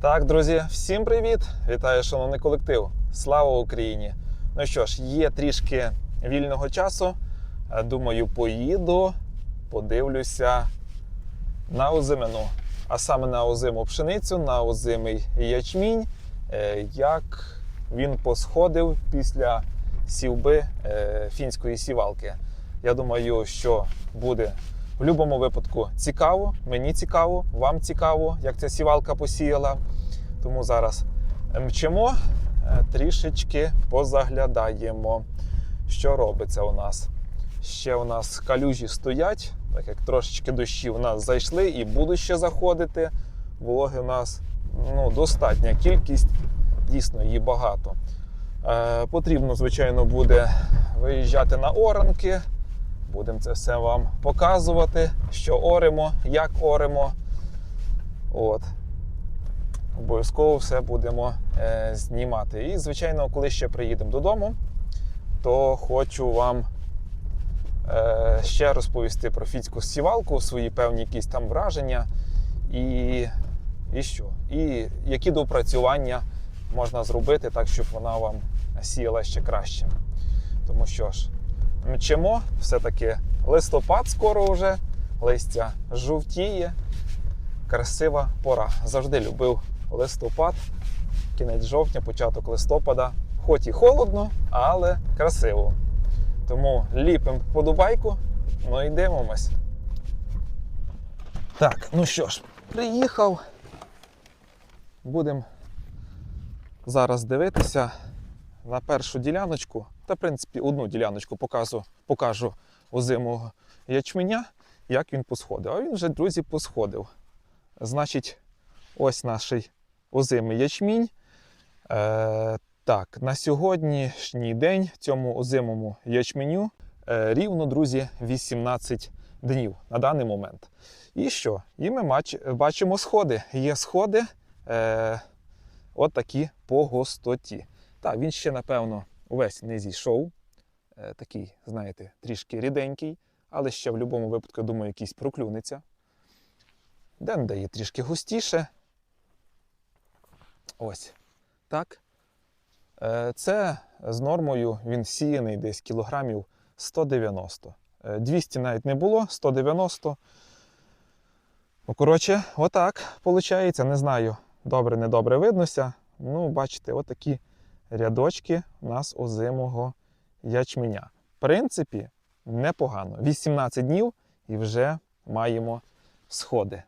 Так, друзі, всім привіт! Вітаю, шановний колектив! Слава Україні! Ну що ж, є трішки вільного часу. Е, Думаю, поїду, подивлюся на озимину, а саме на озиму пшеницю, на озимий ячмінь, е, як він посходив після сівби е, фінської сівалки. Я думаю, що буде в будь-якому випадку цікаво, мені цікаво, вам цікаво, як ця сівалка посіяла. Тому зараз мчимо, е, трішечки позаглядаємо, що робиться у нас. Ще у нас калюжі стоять, так як трошечки дощі у нас зайшли і будуть ще заходити. Вологи у нас ну, достатня кількість, дійсно її багато. Е, потрібно, звичайно, буде виїжджати на оранки. Будемо це все вам показувати, що оремо, як оремо. От. Обов'язково все будемо е, знімати. І, звичайно, коли ще приїдемо додому, то хочу вам е, ще розповісти про фінську сівалку, свої певні якісь там враження. І, і що? І які доопрацювання можна зробити так, щоб вона вам сіяла ще краще. Тому що ж, мчимо, все-таки листопад скоро вже, листя жовтіє, красива пора. Завжди любив листопад, кінець жовтня, початок листопада. Хоч і холодно, але красиво. Тому ліпимо подобайку, ну і дивимось. Так, ну що ж, приїхав. Будемо зараз дивитися на першу діляночку. Та, в принципі, одну діляночку покажу, покажу озимого ячменя, як він посходив. А він вже, друзі, посходив. Значить, ось наш озимий ячмінь. Е, так, на сьогоднішній день цьому озимому ячменю е, рівно, друзі, 18 днів на даний момент. І що? І ми бачимо сходи. Є сходи е, от такі по густоті. Так, він ще, напевно, увесь не зійшов. Е, такий, знаєте, трішки ріденький, але ще в будь-якому випадку, я думаю, якийсь проклюнеться. Де-не-де є трішки густіше. Ось. Так. Е, Це з нормою він сіяний десь кілограмів 190. Е, 200 навіть не було, 190. Ну, коротше, отак виходить. Не знаю, добре, недобре виднося. Ну, бачите, отакі рядочки у нас озимого ячменя. В принципі, непогано. 18 днів і вже маємо сходи.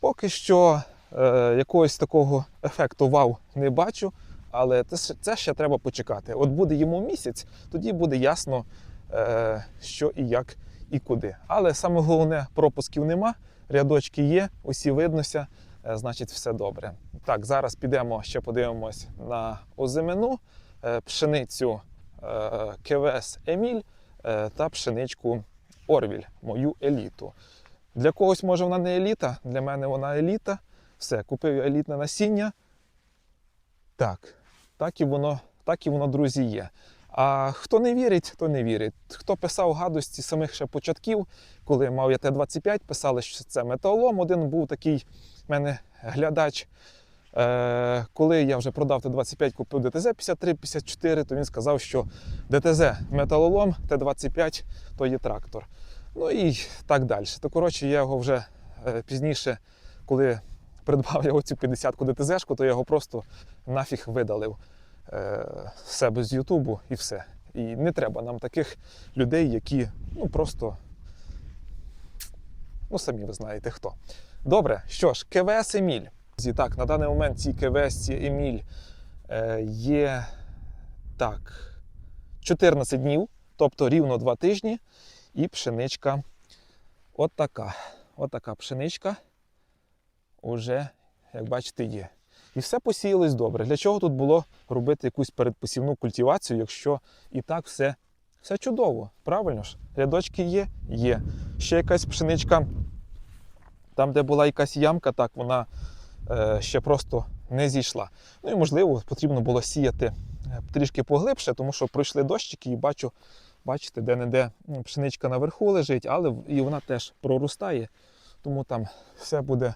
Поки що е, якогось такого ефекту вау не бачу, але це, ще- треба почекати. От буде йому місяць, тоді буде ясно, е, що і як і куди. Але саме головне, пропусків нема, рядочки є, усі виднося, значить все добре. Так, зараз підемо ще подивимось на озимину, е, пшеницю е, КВС Еміль е, та пшеничку Орвіль, мою еліту. Для когось може вона не еліта, для мене вона еліта. Все, купив елітне насіння. Так, так і воно, так і воно, друзі, є. А хто не вірить, то не вірить. Хто писав гадості самих ще початків, коли мав я Т-25, писали, що це металолом. Один був такий в мене глядач. Е, коли я вже продав Т-25, купив ДТЗ 53-54, то він сказав, що ДТЗ металолом, Т-25 то є трактор. Ну і так далі. То коротше, я його вже е, пізніше, коли придбав я оцю 50-ку ДТЗ-шку, то я його просто нафіг видалив себе з Ютубу і все. І не треба нам таких людей, які ну просто. Ну, самі ви знаєте хто. Добре, що ж, КВС Еміль. І Так, на даний момент ці КВС, ці Еміль е, є так, 14 днів, тобто рівно 2 тижні, і пшеничка от така. От така пшеничка уже, як бачите, є. І все посіялось добре. Для чого тут було робити якусь передпосівну культивацію, якщо і так все, все чудово, правильно ж? Рядочки є? Є. Ще якась пшеничка, там, де була якась ямка, так вона е, ще просто не зійшла. Ну і можливо, потрібно було сіяти е, трішки поглибше, тому що пройшли дощики і бачу, бачите, де-не-де пшеничка наверху лежить, але і вона теж проростає, тому там все буде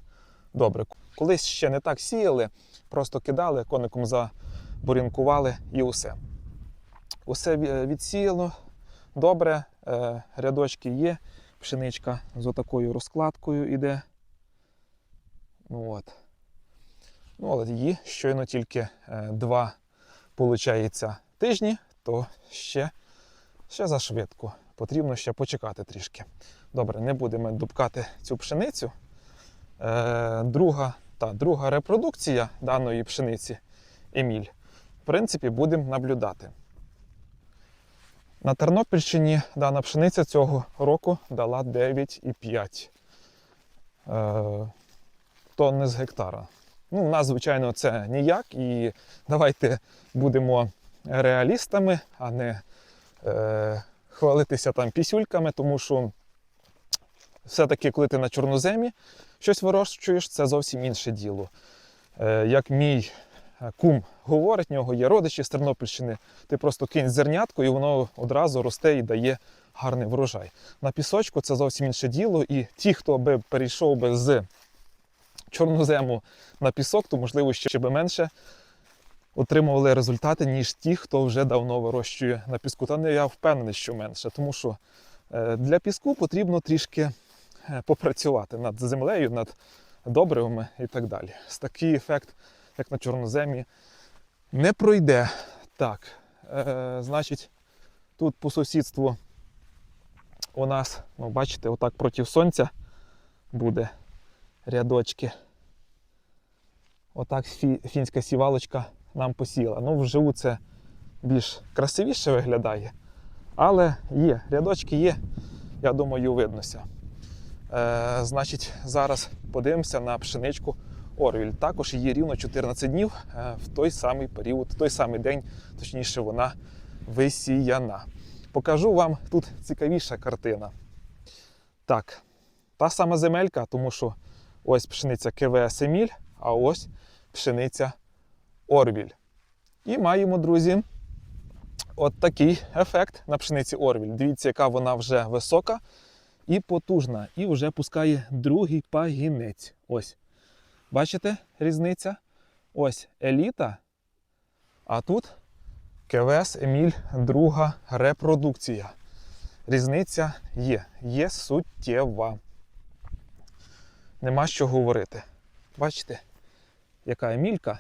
добре. Колись ще не так сіяли, просто кидали, коником забурінкували і усе. Усе відсіяло. Добре, е, рядочки є, пшеничка з отакою розкладкою іде. Ну, от. Ну, але її щойно тільки е, два, получається, тижні, то ще, ще зашвидко. Потрібно ще почекати трішки. Добре, не будемо дубкати цю пшеницю. Е, друга, та, друга репродукція даної пшениці Еміль. В принципі, будемо наблюдати. На Тернопільщині дана пшениця цього року дала 9,5 е, тонни з гектара. Ну, у нас, звичайно, це ніяк. І давайте будемо реалістами, а не е, хвалитися там пісюльками, тому що все-таки, коли ти на чорноземі щось вирощуєш, це зовсім інше діло. Е, як мій е, кум говорить, в нього є родичі з Тернопільщини, ти просто кинь зернятко і воно одразу росте і дає гарний врожай. На пісочку це зовсім інше діло, і ті, хто би перейшов би з чорнозему на пісок, то можливо ще би менше отримували результати, ніж ті, хто вже давно вирощує на піску. Та не я впевнений, що менше, тому що е, для піску потрібно трішки попрацювати над землею, над добривами і так далі. З такий ефект, як на чорноземі, не пройде. Так, е, значить, тут по сусідству у нас, ну, бачите, отак проти сонця буде рядочки. Отак фі- фінська сівалочка нам посіла. Ну, вживу це більш красивіше виглядає. Але є, рядочки є, я думаю, виднося. Е, значить, зараз подивимося на пшеничку Орвіль. Також її рівно 14 днів е, в той самий період, в той самий день, точніше, вона висіяна. Покажу вам тут цікавіша картина. Так, та сама земелька, тому що ось пшениця КВС Еміль, а ось пшениця Орвіль. І маємо, друзі, от такий ефект на пшениці Орвіль. Дивіться, яка вона вже висока і потужна. І вже пускає другий пагінець. Ось. Бачите різниця? Ось еліта. А тут КВС Еміль, друга репродукція. Різниця є, є суттєва. Нема що говорити. Бачите, яка емілька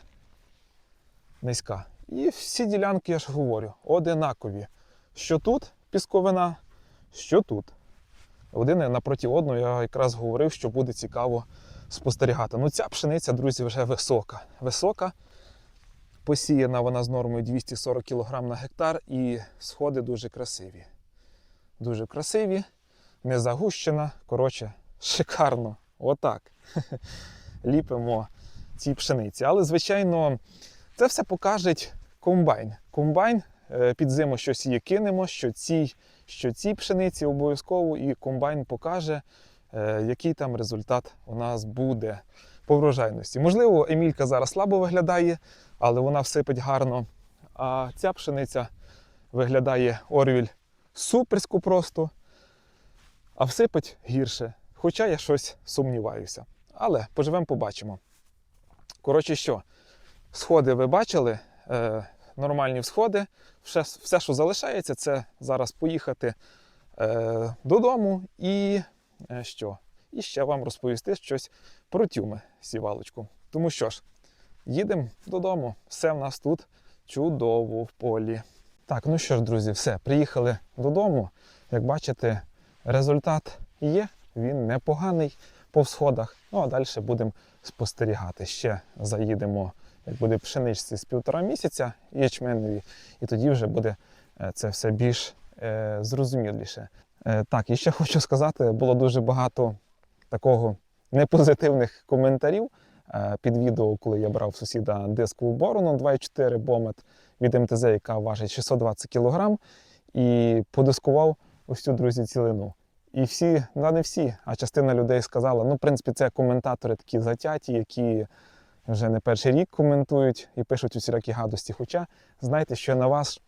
низька. І всі ділянки, я ж говорю, одинакові. Що тут пісковина, що тут. Один напроти одного я якраз говорив, що буде цікаво спостерігати. Ну, ця пшениця, друзі, вже висока. Висока. Посіяна вона з нормою 240 кг на гектар, і сходи дуже красиві. Дуже красиві, не загущена. Коротше, шикарно. Отак. Ліпимо ці пшениці. Але, звичайно, це все покаже комбайн. Комбайн е, під зиму щось її кинемо, що цій, що цій пшениці обов'язково, і комбайн покаже, е, який там результат у нас буде по врожайності. Можливо, Емілька зараз слабо виглядає, але вона всипить гарно. А ця пшениця виглядає Орвіль суперську просто, а всипить гірше. Хоча я щось сумніваюся. Але поживемо, побачимо. Коротше, що, сходи ви бачили, е, нормальні всходи. Все, що залишається, це зараз поїхати е, додому і е, що? І ще вам розповісти щось про тюми сівалочку. Тому що ж, їдемо додому. Все в нас тут чудово в полі. Так, ну що ж, друзі, все, приїхали додому. Як бачите, результат є, він непоганий по всходах. Ну а далі будемо спостерігати. Ще заїдемо, як буде пшеничці з півтора місяця ячменеві, і тоді вже буде е, це все більш е, зрозуміліше. Е, так, і ще хочу сказати, було дуже багато такого непозитивних коментарів е, під відео, коли я брав сусіда дискову борону 2,4 бомет від МТЗ, яка важить 620 кг, і подискував цю друзі цілину. І всі, ну не всі, а частина людей сказала: ну, в принципі, це коментатори такі затяті, які вже не перший рік коментують і пишуть усілякі гадості. Хоча знайте, що на вас,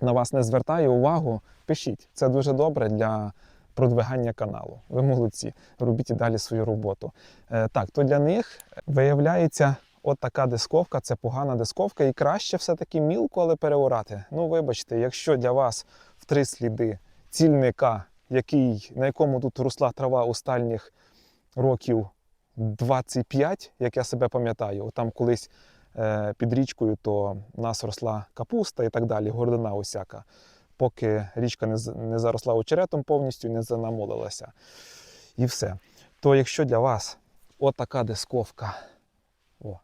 на вас не звертаю увагу, пишіть. Це дуже добре для продвигання каналу. Ви молодці, робіть і далі свою роботу. Е, Так, то для них виявляється. От така дисковка це погана дисковка, і краще все-таки мілко, але переорати. Ну, вибачте, якщо для вас в три сліди цільника, який, на якому тут росла трава останніх років 25, як я себе пам'ятаю, там колись е, під річкою, то в нас росла капуста і так далі, гордина усяка, поки річка не, не заросла очеретом повністю, не занамолилася. І все. То якщо для вас отака дисковка, о,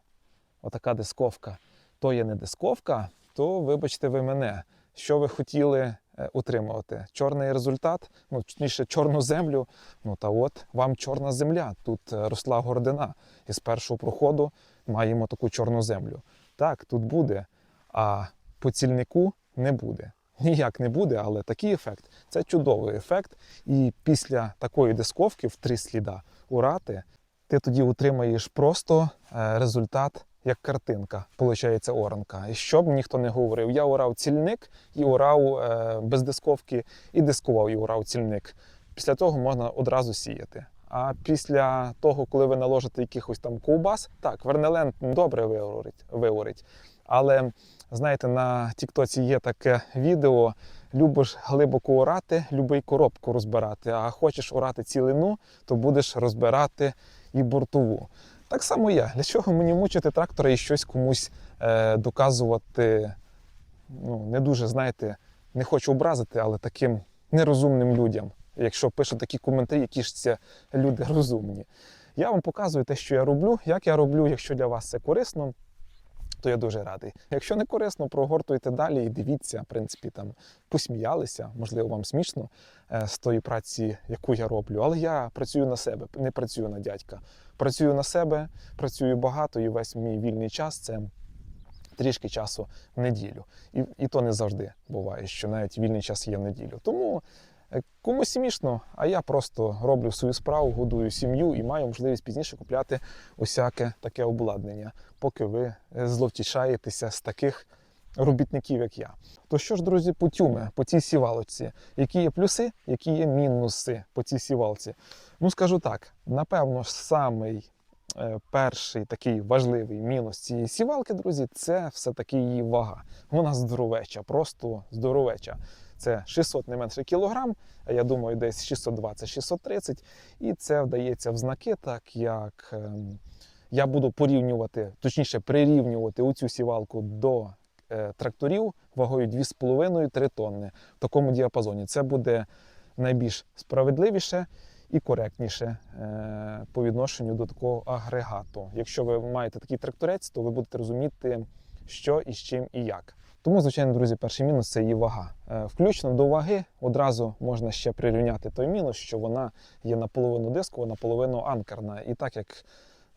отака дисковка, то є не дисковка, то вибачте ви мене, що ви хотіли е, утримувати. Чорний результат, ну точніше, чорну землю. Ну та от вам чорна земля. Тут е, росла гордина. І з першого проходу маємо таку чорну землю. Так, тут буде, а по цільнику не буде. Ніяк не буде, але такий ефект це чудовий ефект. І після такої дисковки в три сліда урати, ти тоді утримаєш просто е, результат як картинка, виходить, оранка. І щоб ніхто не говорив, я урав цільник і урав е, без дисковки, і дискував і урав цільник. Після того можна одразу сіяти. А після того, коли ви наложите якихось там ковбас, так, вернелен добре виорить, виорить. Але знаєте, на Тіктоці є таке відео: любиш глибоко орати, люби й коробку розбирати. А хочеш орати цілину, то будеш розбирати і бортову. Так само я. Для чого мені мучити трактора і щось комусь е, доказувати? Ну, не дуже, знаєте, не хочу образити, але таким нерозумним людям. Якщо пишуть такі коментарі, які ж це люди розумні. Я вам показую те, що я роблю, як я роблю, якщо для вас це корисно, то я дуже радий. Якщо не корисно, прогортуйте далі і дивіться, в принципі, там посміялися, можливо, вам смішно е, з тої праці, яку я роблю. Але я працюю на себе, не працюю на дядька. Працюю на себе, працюю багато, і весь мій вільний час це трішки часу в неділю. І, і то не завжди буває, що навіть вільний час є в неділю. Тому комусь смішно, а я просто роблю свою справу, годую сім'ю і маю можливість пізніше купляти усяке таке обладнання, поки ви е, зловтішаєтеся з таких робітників, як я. То що ж, друзі, по тюме, по цій сівалочці, які є плюси, які є мінуси по цій сівалці? Ну, скажу так, напевно, самий е, перший такий важливий мінус цієї сівалки, друзі, це все-таки її вага. Вона здоровеча, просто здоровеча. Це 600 не менше кілограм, я думаю, десь 620-630. І це вдається в знаки, так як ем, я буду порівнювати, точніше, прирівнювати оцю сівалку до е, тракторів вагою 2,5-3 тонни в такому діапазоні. Це буде найбільш справедливіше і коректніше е, по відношенню до такого агрегату. Якщо ви маєте такий тракторець, то ви будете розуміти, що і з чим і як. Тому, звичайно, друзі, перший мінус це її вага. Е, Включно до ваги одразу можна ще прирівняти той мінус, що вона є наполовину дискова, наполовину анкерна. І так як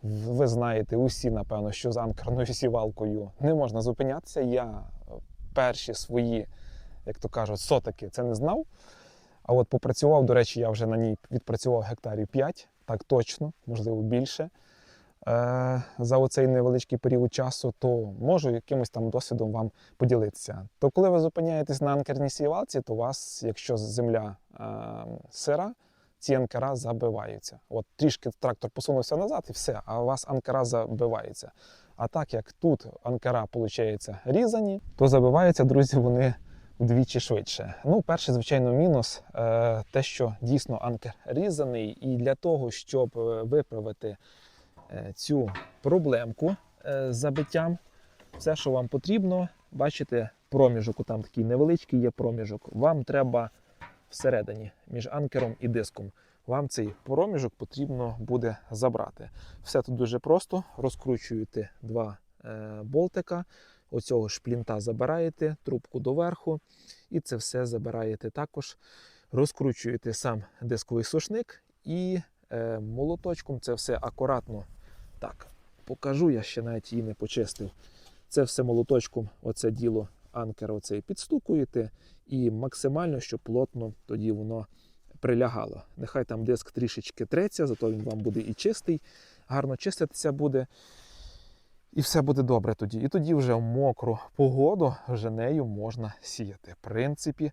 ви знаєте усі, напевно, що з анкерною сівалкою не можна зупинятися. Я перші свої, як то кажуть, сотики це не знав. А от попрацював, до речі, я вже на ній відпрацював гектарів 5, так точно, можливо, більше. Е, за оцей невеличкий період часу, то можу якимось там досвідом вам поділитися. То коли ви зупиняєтесь на анкерній сівалці, то у вас, якщо земля е, сира, ці анкера забиваються. От трішки трактор посунувся назад і все, а у вас анкера забиваються. А так як тут анкера, виходить, різані, то забиваються, друзі, вони вдвічі швидше. Ну, перший, звичайно, мінус е, те, що дійсно анкер різаний, і для того, щоб е, виправити е, цю проблемку з забиттям, все, що вам потрібно, бачите, проміжок, там такий невеличкий є проміжок. Вам треба всередині між анкером і диском. Вам цей проміжок потрібно буде забрати. Все тут дуже просто. Розкручуєте два болтика, оцього шплінта забираєте, трубку доверху, і це все забираєте також. Розкручуєте сам дисковий сушник і е, молоточком це все акуратно. Так, покажу, я ще навіть її не почистив. Це все молоточком, оце діло анкер оцей підстукуєте і максимально, щоб плотно тоді воно прилягало. Нехай там диск трішечки треться, зато він вам буде і чистий, гарно чиститися буде. І все буде добре тоді. І тоді вже в мокру погоду вже нею можна сіяти. В принципі,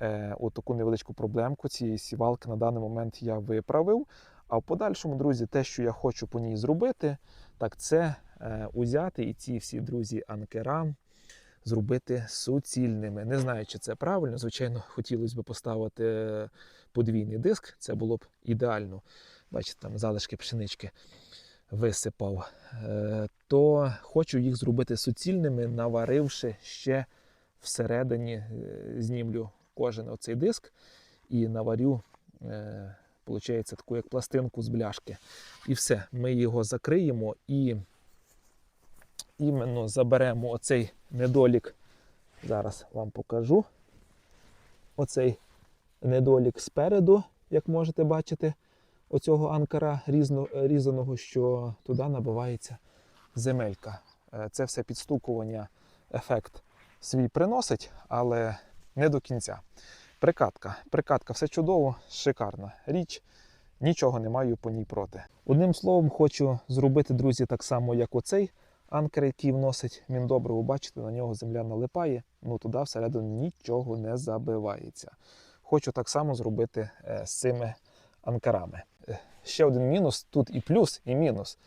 е, от невеличку проблемку цієї сівалки на даний момент я виправив. А в подальшому, друзі, те, що я хочу по ній зробити, так це е, узяти і ці всі друзі анкера зробити суцільними. Не знаю, чи це правильно. Звичайно, хотілося б поставити подвійний диск, це було б ідеально. Бачите, там залишки пшенички висипав. Е, То хочу їх зробити суцільними, наваривши ще всередині, е, знімлю кожен оцей диск і наварю. е, Получається таку як пластинку з бляшки. І все, ми його закриємо і іменно заберемо оцей недолік. Зараз вам покажу. Оцей недолік спереду, як можете бачити, оцього анкара різно, різаного, що туди набивається земелька. Е, Це все підстукування, ефект свій приносить, але не до кінця. Прикатка. Прикатка все чудово, шикарна річ. Нічого не маю по ній проти. Одним словом, хочу зробити, друзі, так само, як оцей анкер, який вносить міндобриво. Бачите, на нього земля налипає, ну туди всередину нічого не забивається. Хочу так само зробити е, з цими анкерами. Е, Ще один мінус: тут і плюс, і мінус.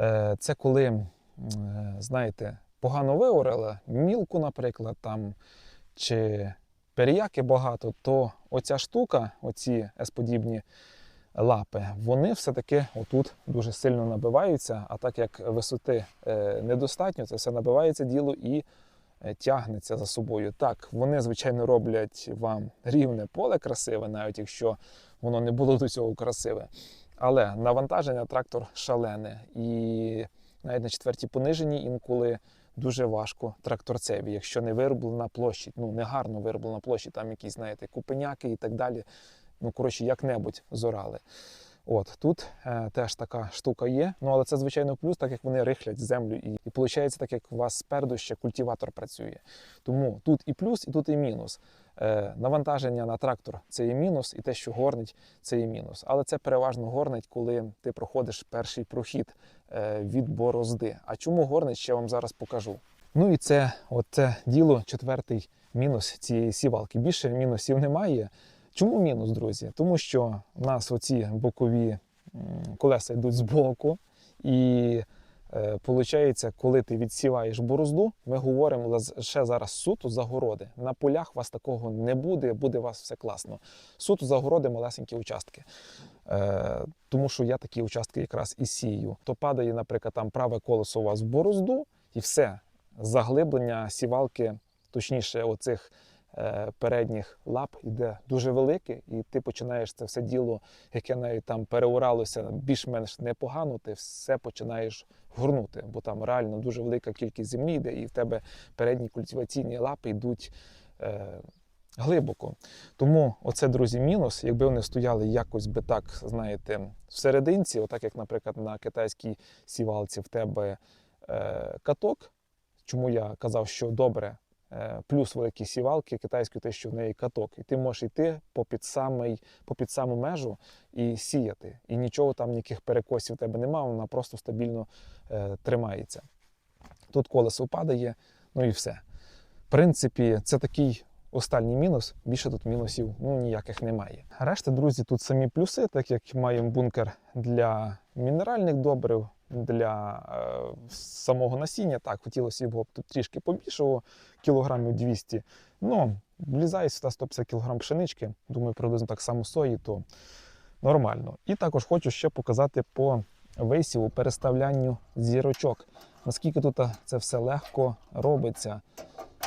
Е, Це коли, е, знаєте, погано виорали, мілку, наприклад, там, чи періяки багато, то оця штука, оці S-подібні лапи, вони все-таки отут дуже сильно набиваються, а так як висоти недостатньо, це все набивається діло і тягнеться за собою. Так, вони, звичайно, роблять вам рівне поле красиве, навіть якщо воно не було до цього красиве. Але навантаження трактор шалене. І навіть на четвертій пониженні інколи дуже важко тракторцеві, якщо не вироблена площадь, ну не гарно вироблена площадь, там якісь, знаєте, купеняки і так далі. Ну, коротше, як-небудь зорали. От тут е, теж така штука є. Ну але це звичайно плюс, так як вони рихлять землю, і, і виходить, так як у вас спереду ще культиватор працює. Тому тут і плюс, і тут і мінус. Е, навантаження на трактор це є мінус, і те, що горнить, це є мінус. Але це переважно горнить, коли ти проходиш перший прохід е, від борозди. А чому горнить, ще вам зараз покажу. Ну і це це діло, четвертий мінус цієї сівалки. Більше мінусів немає. Чому мінус, друзі? Тому що в нас оці бокові колеса йдуть збоку, і е, Получається, коли ти відсіваєш борозду, ми говоримо ще зараз суто загороди. На полях у вас такого не буде, буде у вас все класно. Суто загороди, малесенькі участки. Е, тому що я такі участки якраз і сію. То падає, наприклад, там праве колесо у вас в борозду, і все. Заглиблення сівалки, точніше, оцих передніх лап йде дуже велике, і ти починаєш це все діло, яке навіть там переуралося більш-менш непогано, ти все починаєш горнути, бо там реально дуже велика кількість землі йде, і в тебе передні культиваційні лапи йдуть е, глибоко. Тому оце, друзі, мінус. Якби вони стояли якось би так, знаєте, всерединці, отак як, наприклад, на китайській сівалці в тебе е, каток. Чому я казав, що добре, е, плюс великі сівалки китайської, те, що в неї каток, і ти можеш йти попід, самий, попід саму межу і сіяти. І нічого там, ніяких перекосів в тебе немає, вона просто стабільно е, тримається. Тут колесо падає, ну і все. В принципі, це такий останній мінус. Більше тут мінусів ну, ніяких немає. Решта, друзі, тут самі плюси, так як маємо бункер для мінеральних добрив, для е, самого насіння. Так, хотілося б трішки побільшого, кілограмів 200. Ну, влізає сюди 150 кг пшенички, думаю, приблизно так само сої, то нормально. І також хочу ще показати по висіву, переставлянню зірочок. Наскільки тут це все легко робиться,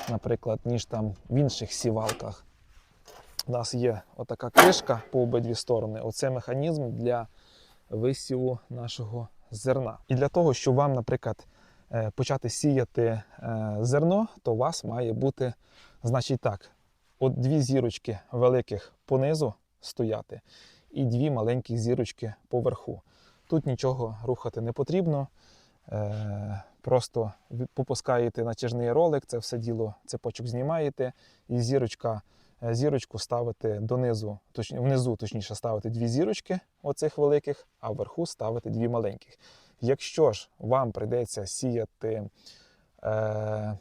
наприклад, ніж там в інших сівалках. У нас є отака кришка по обидві сторони. Оце механізм для висіву нашого зерна. І для того, щоб вам, наприклад, е, почати сіяти е, зерно, то у вас має бути, значить так, от дві зірочки великих понизу стояти і дві маленькі зірочки поверху. Тут нічого рухати не потрібно. Е, Просто попускаєте натяжний ролик, це все діло цепочок знімаєте, і зірочка, зірочку ставите донизу, точ, внизу, точніше, ставите дві зірочки оцих великих, а вверху ставите дві маленьких. Якщо ж вам прийдеться сіяти е,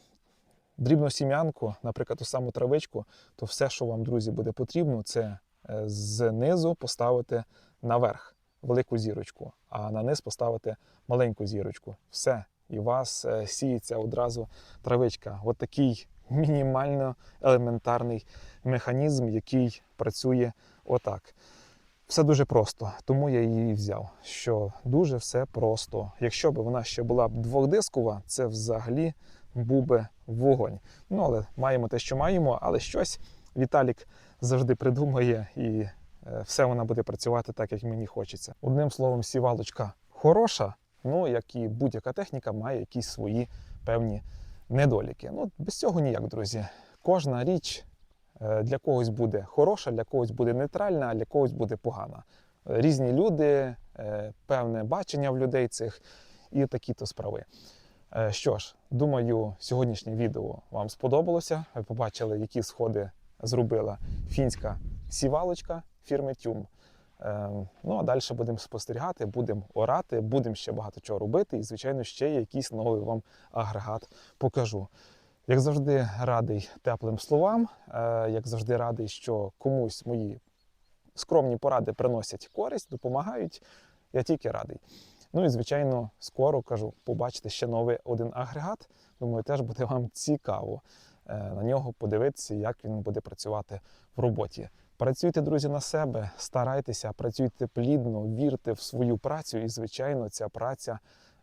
дрібну сім'янку, наприклад, ту саму травичку, то все, що вам, друзі, буде потрібно, це е, знизу поставити наверх велику зірочку, а на низ поставити маленьку зірочку. Все. І у вас е, сіється одразу травичка. От такий мінімально елементарний механізм, який працює отак. Все дуже просто, тому я її взяв. Що дуже все просто. Якщо б вона ще була б двохдискова, це взагалі був би вогонь. Ну але маємо те, що маємо, але щось Віталік завжди придумає і е, все вона буде працювати так, як мені хочеться. Одним словом, сівалочка хороша, ну як і будь-яка техніка має якісь свої певні недоліки. Ну без цього ніяк, друзі. Кожна річ е, для когось буде хороша, для когось буде нейтральна, а для когось буде погана. Різні люди, е, певне бачення в людей цих і такі-то справи. Е, Що ж, думаю, сьогоднішнє відео вам сподобалося. Ви побачили, які сходи зробила фінська сівалочка фірми Тюм. Е, Ну а далі будемо спостерігати, будемо орати, будемо ще багато чого робити, і, звичайно, ще якийсь новий вам агрегат покажу. Як завжди, радий теплим словам, е, як завжди, радий, що комусь мої скромні поради приносять користь, допомагають. Я тільки радий. Ну і звичайно, скоро кажу, побачите ще новий один агрегат. Думаю, теж буде вам цікаво е, на нього подивитися, як він буде працювати в роботі. Працюйте, друзі, на себе, старайтеся, працюйте плідно, вірте в свою працю, і, звичайно, ця праця е,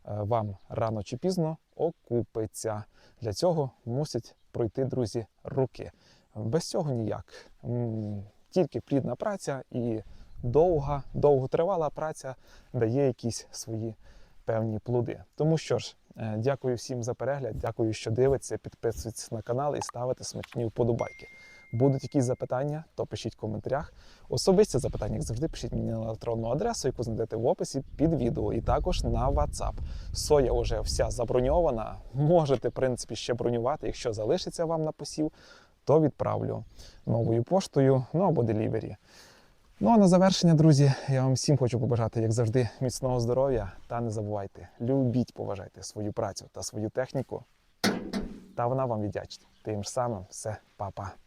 вам рано чи пізно окупиться. Для цього мусять пройти, друзі, руки. Без цього ніяк. Тільки плідна праця і довга, довготривала праця дає якісь свої певні плоди. Тому що ж, е, дякую всім за перегляд, дякую, що дивитеся, підписуйтесь на канал і ставите смачні вподобайки. Будуть якісь запитання, то пишіть в коментарях. Особисті запитання, як завжди, пишіть мені на електронну адресу, яку знайдете в описі під відео, і також на WhatsApp. Соя вже вся заброньована. Можете, в принципі, ще бронювати. Якщо залишиться вам на посів, то відправлю новою поштою, ну або делівері. Ну а на завершення, друзі, я вам всім хочу побажати, як завжди, міцного здоров'я. Та не забувайте, любіть, поважайте свою працю та свою техніку. Та вона вам віддячить. Тим ж самим все, па-па.